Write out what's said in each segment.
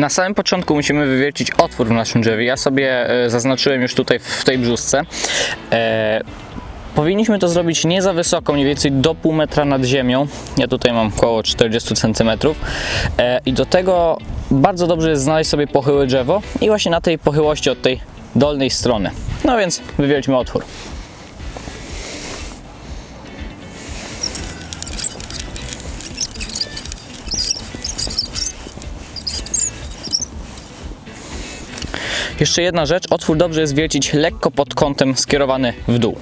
Na samym początku musimy wywiercić otwór w naszym drzewie. Ja sobie e, zaznaczyłem już tutaj w tej brzusce. E, Powinniśmy to zrobić nie za wysoko, mniej więcej do pół metra nad ziemią. Ja tutaj mam około 40 cm. E, I do tego bardzo dobrze jest znaleźć sobie pochyłe drzewo i właśnie na tej pochyłości od tej dolnej strony. No więc wywierćmy otwór. Jeszcze jedna rzecz, otwór dobrze jest wiercić lekko pod kątem skierowany w dół.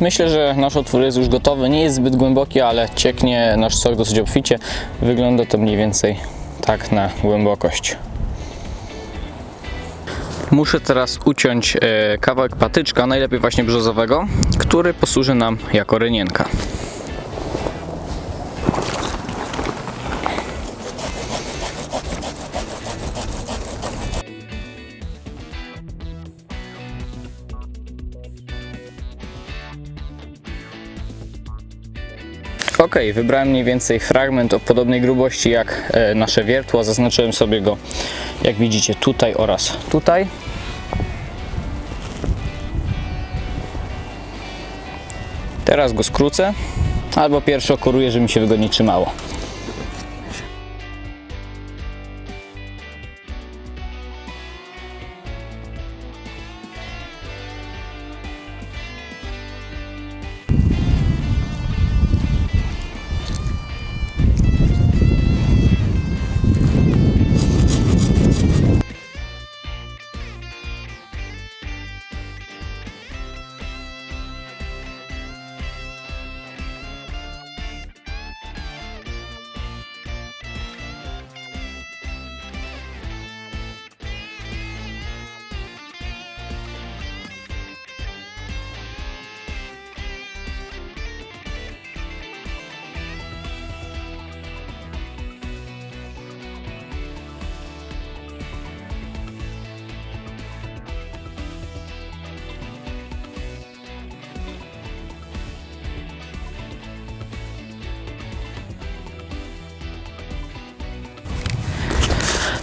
Myślę, że nasz otwór jest już gotowy. Nie jest zbyt głęboki, ale cieknie nasz sok dosyć obficie. Wygląda to mniej więcej tak na głębokość. Muszę teraz uciąć e, kawałek patyczka, najlepiej właśnie brzozowego, który posłuży nam jako rynienka. Ok, wybrałem mniej więcej fragment o podobnej grubości jak e, nasze wiertło. Zaznaczyłem sobie go, jak widzicie, tutaj oraz tutaj. Teraz go skrócę, albo pierwszy okoruję, żeby mi się wygodnie trzymało.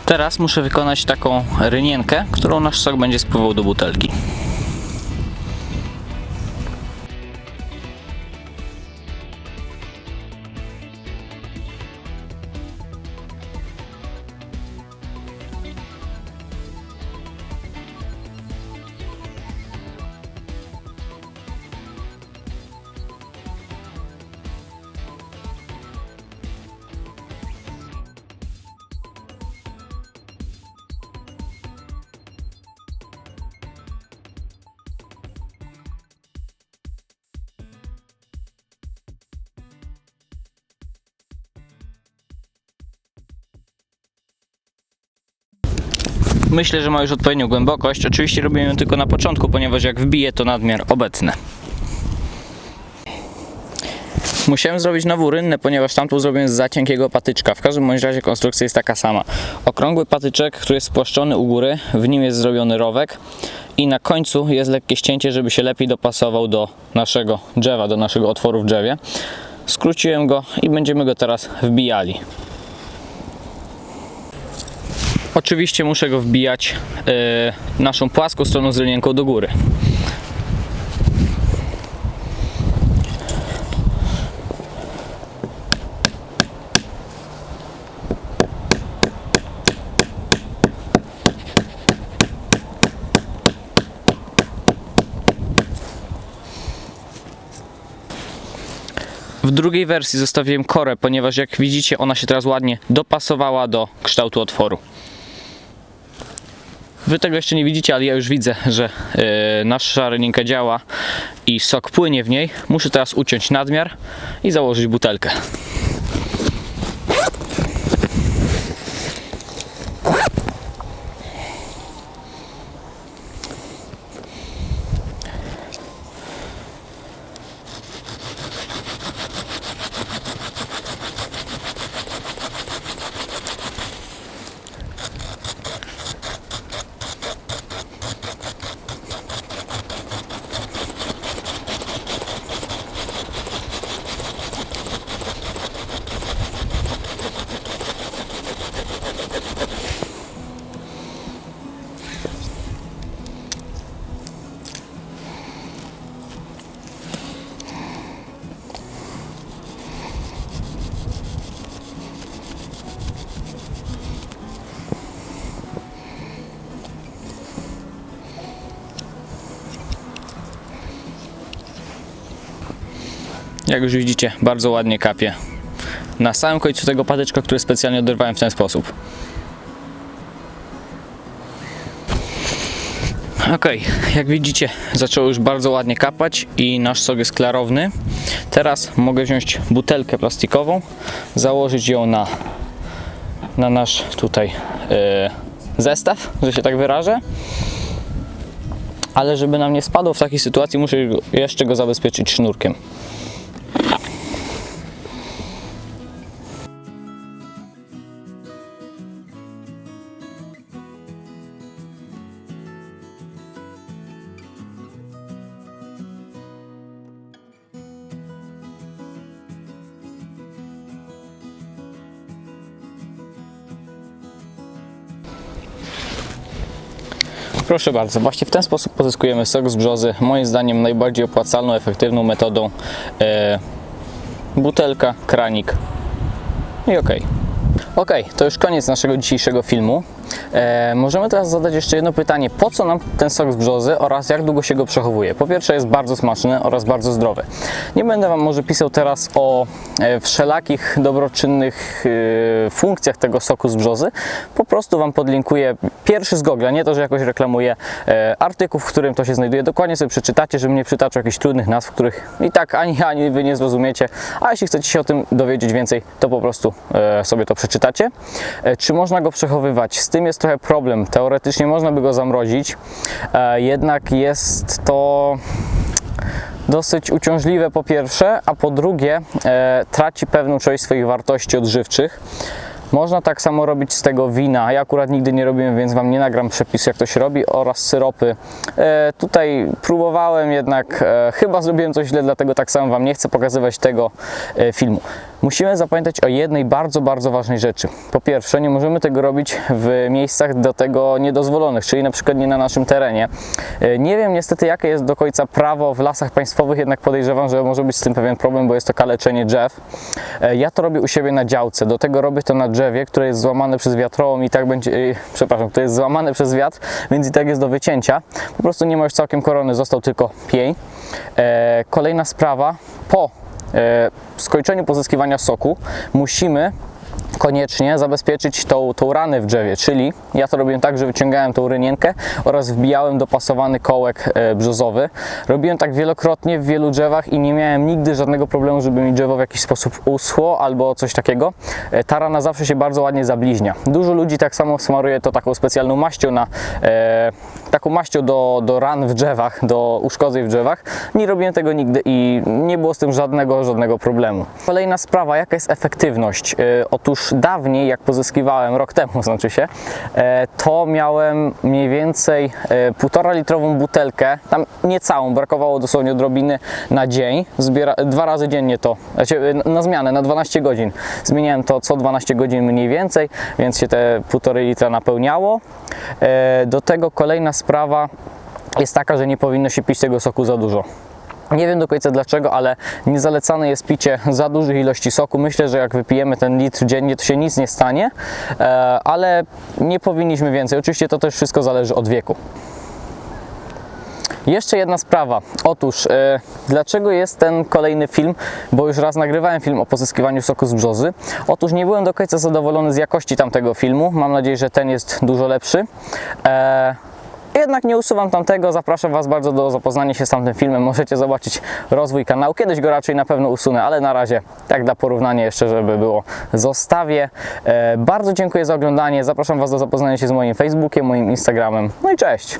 Teraz muszę wykonać taką rynienkę, którą nasz sok będzie spływał do butelki. Myślę, że ma już odpowiednią głębokość. Oczywiście robimy ją tylko na początku, ponieważ jak wbije to nadmiar obecny. Musiałem zrobić nową rynnę, ponieważ tamtą zrobiłem z za cienkiego patyczka. W każdym bądź razie konstrukcja jest taka sama. Okrągły patyczek, który jest spłaszczony u góry, w nim jest zrobiony rowek i na końcu jest lekkie ścięcie, żeby się lepiej dopasował do naszego drzewa, do naszego otworu w drzewie. Skróciłem go i będziemy go teraz wbijali. Oczywiście muszę go wbijać e, naszą płaską stroną z rynienką do góry. W drugiej wersji zostawiłem korę, ponieważ jak widzicie ona się teraz ładnie dopasowała do kształtu otworu. Wy tego jeszcze nie widzicie, ale ja już widzę, że yy, nasza ryninka działa i sok płynie w niej. Muszę teraz uciąć nadmiar i założyć butelkę. Jak już widzicie, bardzo ładnie kapie. Na samym końcu tego patyczka, który specjalnie oderwałem w ten sposób. Ok, jak widzicie, zaczęło już bardzo ładnie kapać i nasz sok jest klarowny. Teraz mogę wziąć butelkę plastikową, założyć ją na, na nasz tutaj e, zestaw, że się tak wyrażę. Ale żeby nam nie spadło w takiej sytuacji, muszę jeszcze go zabezpieczyć sznurkiem. Proszę bardzo, właśnie w ten sposób pozyskujemy sok z brzozy. Moim zdaniem najbardziej opłacalną, efektywną metodą e, butelka, kranik i ok. Ok, to już koniec naszego dzisiejszego filmu. E, możemy teraz zadać jeszcze jedno pytanie. Po co nam ten sok z brzozy oraz jak długo się go przechowuje? Po pierwsze jest bardzo smaczny oraz bardzo zdrowy. Nie będę Wam może pisał teraz o e, wszelakich dobroczynnych e, funkcjach tego soku z brzozy. Po prostu Wam podlinkuję pierwszy z Google'a, nie to, że jakoś reklamuję e, artykuł, w którym to się znajduje. Dokładnie sobie przeczytacie, żeby nie przytaczał jakichś trudnych nazw, których i tak ani ani Wy nie zrozumiecie. A jeśli chcecie się o tym dowiedzieć więcej, to po prostu sobie to przeczytacie. Czy można go przechowywać? Z tym jest trochę problem. Teoretycznie można by go zamrozić, e, jednak jest to dosyć uciążliwe po pierwsze, a po drugie e, traci pewną część swoich wartości odżywczych. Można tak samo robić z tego wina. Ja akurat nigdy nie robiłem, więc Wam nie nagram przepisu, jak to się robi, oraz syropy. E, tutaj próbowałem, jednak e, chyba zrobiłem coś źle, dlatego tak samo Wam nie chcę pokazywać tego e, filmu. Musimy zapamiętać o jednej bardzo, bardzo ważnej rzeczy. Po pierwsze, nie możemy tego robić w miejscach do tego niedozwolonych, czyli na przykład nie na naszym terenie. E, Nie wiem niestety, jakie jest do końca prawo w lasach państwowych, jednak podejrzewam, że może być z tym pewien problem, bo jest to kaleczenie drzew. E, Ja to robię u siebie na działce. Do tego robię to na drzewie, które jest złamane przez wiatrową i tak będzie, e, przepraszam, które jest złamane przez wiatr, więc i tak jest do wycięcia. Po prostu nie ma już całkiem korony, został tylko pień. Kolejna sprawa, po skończeniu pozyskiwania soku musimy koniecznie zabezpieczyć tą, tą ranę w drzewie, czyli ja to robiłem tak, że wyciągałem tą rynienkę oraz wbijałem dopasowany kołek e, brzozowy. Robiłem tak wielokrotnie w wielu drzewach i nie miałem nigdy żadnego problemu, żeby mi drzewo w jakiś sposób uschło albo coś takiego. E, ta rana zawsze się bardzo ładnie zabliźnia. Dużo ludzi tak samo smaruje to taką specjalną maścią na e, taką maścią do, do ran w drzewach, do uszkodzeń w drzewach. Nie robiłem tego nigdy i nie było z tym żadnego, żadnego problemu. Kolejna sprawa, jaka jest efektywność? E, otóż dawniej, jak pozyskiwałem, rok temu znaczy się, e, to miałem mniej więcej e, półtora litrową butelkę, tam nie całą, brakowało dosłownie odrobiny na dzień, Zbiera, dwa razy dziennie to, znaczy, e, na zmianę, na 12 godzin. Zmieniałem to co 12 godzin mniej więcej, więc się te półtorej litra napełniało. Do tego kolejna sprawa jest taka, że nie powinno się pić tego soku za dużo. Nie wiem do końca dlaczego, ale niezalecane jest picie za dużych ilości soku. Myślę, że jak wypijemy ten litr dziennie, to się nic nie stanie, e, ale nie powinniśmy więcej. Oczywiście to też wszystko zależy od wieku. Jeszcze jedna sprawa. Otóż, e, dlaczego jest ten kolejny film? Bo już raz nagrywałem film o pozyskiwaniu soku z brzozy. Otóż nie byłem do końca zadowolony z jakości tamtego filmu. Mam nadzieję, że ten jest dużo lepszy. E, jednak nie usuwam tamtego. Zapraszam Was bardzo do zapoznania się z tamtym filmem. Możecie zobaczyć rozwój kanału. Kiedyś go raczej na pewno usunę, ale na razie, tak dla porównania jeszcze, żeby było, zostawię. E, bardzo dziękuję za oglądanie. Zapraszam Was do zapoznania się z moim Facebookiem, moim Instagramem. No i cześć!